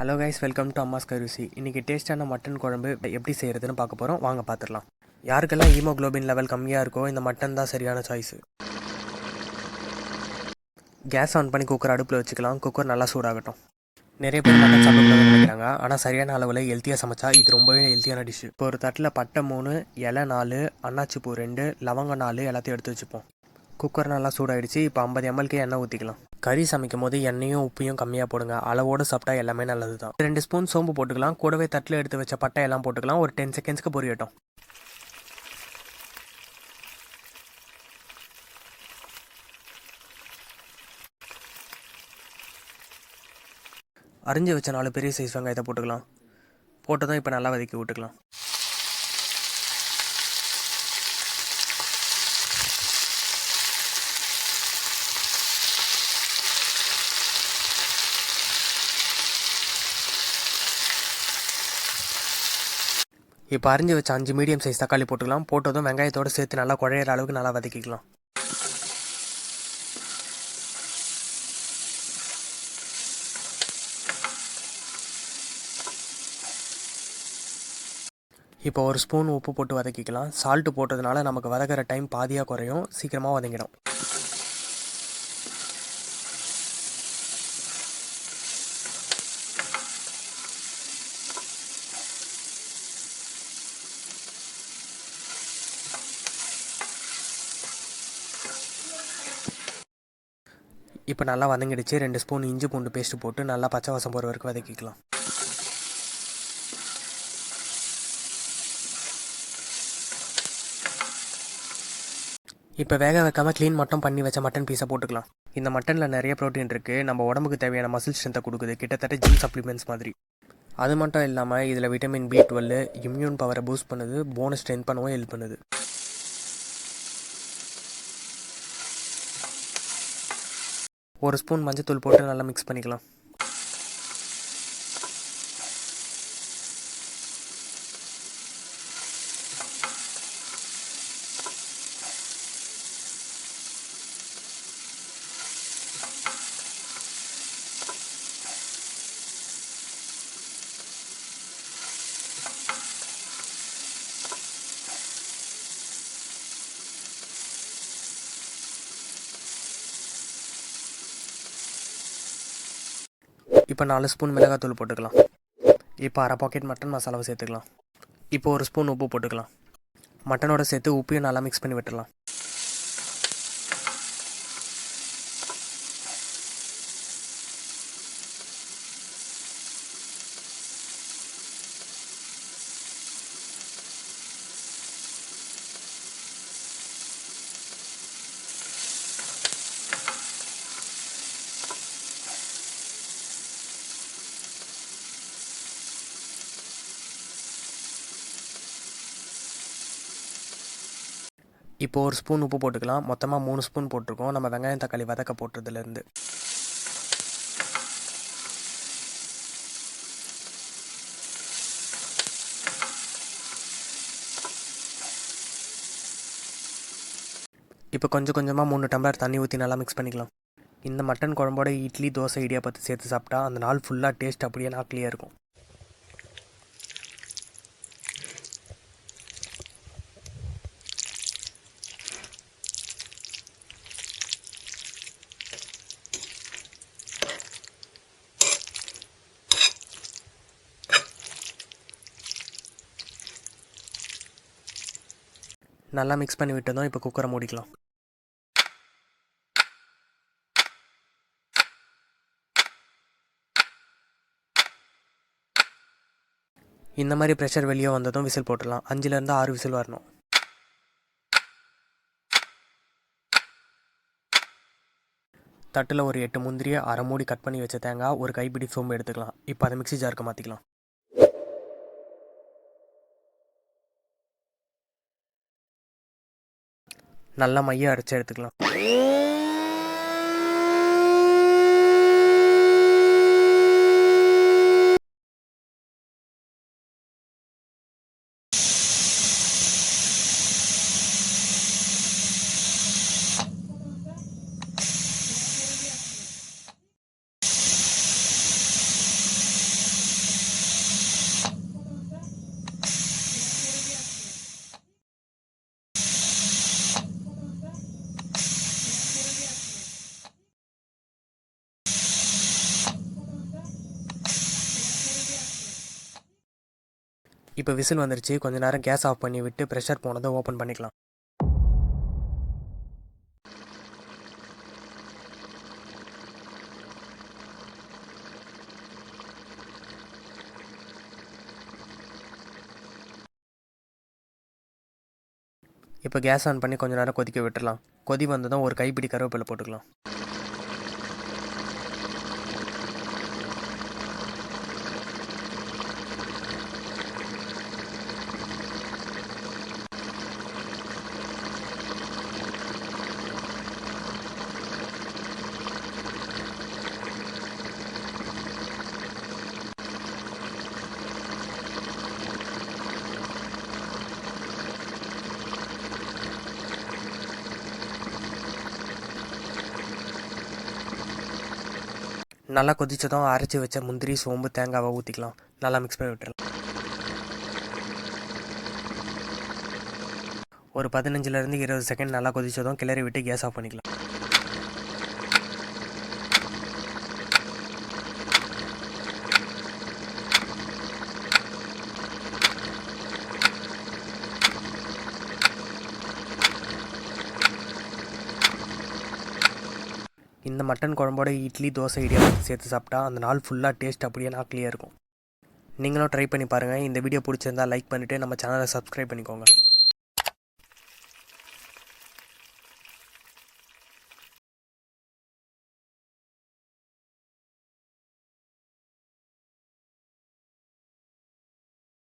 Hello guys welcome to Ammas கருசி இன்றைக்கி டேஸ்டான mutton குழம்பு எப்படி செய்கிறதுன்னு பார்க்க போகிறோம் வாங்க பார்த்துடலாம். யாருக்கெல்லாம் ஹீமோகுளோபின் லெவல் கம்மியாக இருக்கோ இந்த மட்டன் தான் சரியான சாய்ஸு கேஸ் ஆன் பண்ணி குக்கர் அடுப்பில் வச்சுக்கலாம். குக்கர் நல்லா சூடாகட்டும். நிறைய பேர் மட்டன் சாப்பிடக்கூடாதுன்னு நினைக்கிறாங்க. ஆனால் சரியான அளவில் ஹெல்த்தியாக சமைச்சா இது ரொம்பவே ஹெல்த்தியான டிஷ்ஷு இப்போ ஒரு தட்டில் பட்டை மூணு இலை நாலு அன்னாச்சிப்பூ ரெண்டு லவங்கம் நாலு எல்லாத்தையும் எடுத்து வச்சுப்போம். குக்கர் நல்லா சூடாயிடுச்சு. இப்போ ஐம்பது எம்எல்கே எண்ணெய் ஊற்றிக்கலாம் கறி சமைக்கும் போது எண்ணெயும் உப்பையும் கம்மியாக போடுங்க. அளவோடு சாப்பிட்டா எல்லாமே நல்லது தான் ரெண்டு ஸ்பூன் சோம்பு போட்டுக்கலாம். கூடவே தட்டில் எடுத்து வச்ச பட்டை எல்லாம் போட்டுக்கலாம். ஒரு டென் செகண்ட்ஸ்க்கு பொரியட்டும். அரிஞ்சு வச்ச நாலு பெரிய சைஸ் வெங்காயத்தை போட்டுக்கலாம். போட்டதும் இப்போ நல்லா வதக்கி விட்டுக்கலாம். இப்போ அரிஞ்சு வச்ச அஞ்சு மீடியம் சைஸ் தக்காளி போட்டுக்கலாம். போட்டதும் வெங்காயத்தோடு சேர்த்து நல்லா குழையிற அளவுக்கு நல்லா வதக்கிக்கலாம். இப்போ ஒரு ஸ்பூன் உப்பு போட்டு வதக்கிக்கலாம். சால்ட்டு போட்டதுனால நமக்கு வதக்கிற டைம் பாதியாக குறையும். சீக்கிரமாக வதங்கிடும். இப்போ நல்லா வதங்கிடுச்சு. ரெண்டு ஸ்பூன் இஞ்சி பூண்டு பேஸ்ட் போட்டு நல்லா பச்சை வாசம் போகிற வரைக்கும் வதக்கிக்கலாம். இப்போ வேக வைக்காமல் க்ளீன் மட்டும் பண்ணி வச்ச மட்டன் பீஸை போட்டுக்கலாம். இந்த மட்டனில் நிறைய ப்ரோட்டீன் இருக்குது நம்ம உடம்புக்கு தேவையான மசில் ஸ்ட்ரென்த்தை கொடுக்குது. கிட்டத்தட்ட ஜிம் சப்ளிமெண்ட்ஸ் மாதிரி. அது மட்டும் இல்லாமல் இதில் விட்டமின் பி டுவெல் இம்யூன் பவரை பூஸ்ட் பண்ணுது. போனஸ் ஸ்ட்ரென்த் பண்ணவும் ஹெல்ப் பண்ணுது. ஒரு ஸ்பூன் மஞ்சத்தூள் போட்டு நல்லா மிக்ஸ் பண்ணிக்கலாம். இப்போ நாலு ஸ்பூன் மிளகாத்தூள் போட்டுக்கலாம். இப்போ அரை பாக்கெட் மட்டன் மசாலாவை சேர்த்துக்கலாம். இப்போ ஒரு ஸ்பூன் உப்பு போட்டுக்கலாம். மட்டனோட சேர்த்து உப்பையும் நல்லா மிக்ஸ் பண்ணி விட்டுடலாம். இப்போ ஒரு ஸ்பூன் உப்பு போட்டுக்கலாம். மொத்தமாக மூணு ஸ்பூன் போட்டிருக்கோம். நம்ம வெங்காயம் தக்காளி வதக்க போட்டதுலேருந்து. இப்போ கொஞ்சம் கொஞ்சமாக மூணு டம்ளர் தண்ணி ஊற்றி நல்லா மிக்ஸ் பண்ணிக்கலாம். இந்த மட்டன் குழம்போட இட்லி தோசை பார்த்து சேர்த்து சாப்பிட்டா அந்த நாள் ஃபுல்லாக டேஸ்ட் அப்படியே நாக்கிலேயே இருக்கும். நல்லா மிக்ஸ் பண்ணி விட்டதும் இப்போ குக்கரை மூடிக்கலாம். இந்த மாதிரி ப்ரெஷர் வெளியே வந்ததும் விசில் போட்டுடலாம். அஞ்சுலேருந்து ஆறு விசில் வரணும். தட்டில் ஒரு எட்டு முந்திரியை அரை மூடி கட் பண்ணி வச்ச தேங்காய் ஒரு கைப்பிடி சோம்பு எடுத்துக்கலாம். இப்போ அதை மிக்ஸி ஜாருக்கு மாற்றிக்கலாம் நல்லா மையம் அரைச்சி எடுத்துக்கலாம். இப்போ விசில் வந்துருச்சு. கொஞ்ச நேரம் கேஸ் ஆஃப் பண்ணி விட்டு ப்ரெஷர் போனதை ஓப்பன் பண்ணிக்கலாம். இப்போ கேஸ் ஆன் பண்ணி கொஞ்ச நேரம் கொதிக்க விட்டுடலாம் கொதி வந்ததும் ஒரு கைப்பிடி கருவேப்பிலை போட்டுக்கலாம். நல்லா கொதிச்சதும் அரைச்சி வச்ச முந்திரி சோம்பு தேங்காவை ஊற்றிக்கலாம் நல்லா மிக்ஸ் பண்ணி விட்டுறலாம். ஒரு பதினஞ்சுலேருந்து இருபது செகண்ட் நல்லா கொதிச்சதும் கிளறி விட்டு கேஸ் ஆஃப் பண்ணிக்கலாம். இந்த மட்டன் குழம்போட இட்லி தோசை இடியாப்பம் சேர்த்து சாப்பிட்டா அந்த நாள் ஃபுல்லாக டேஸ்ட் அப்படியே நாக்கிலேயே இருக்கும். நீங்களும் ட்ரை பண்ணி பாருங்கள் இந்த வீடியோ பிடிச்சிருந்தா லைக் பண்ணிவிட்டு நம்ம சேனலை சப்ஸ்கிரைப் பண்ணிக்கோங்க.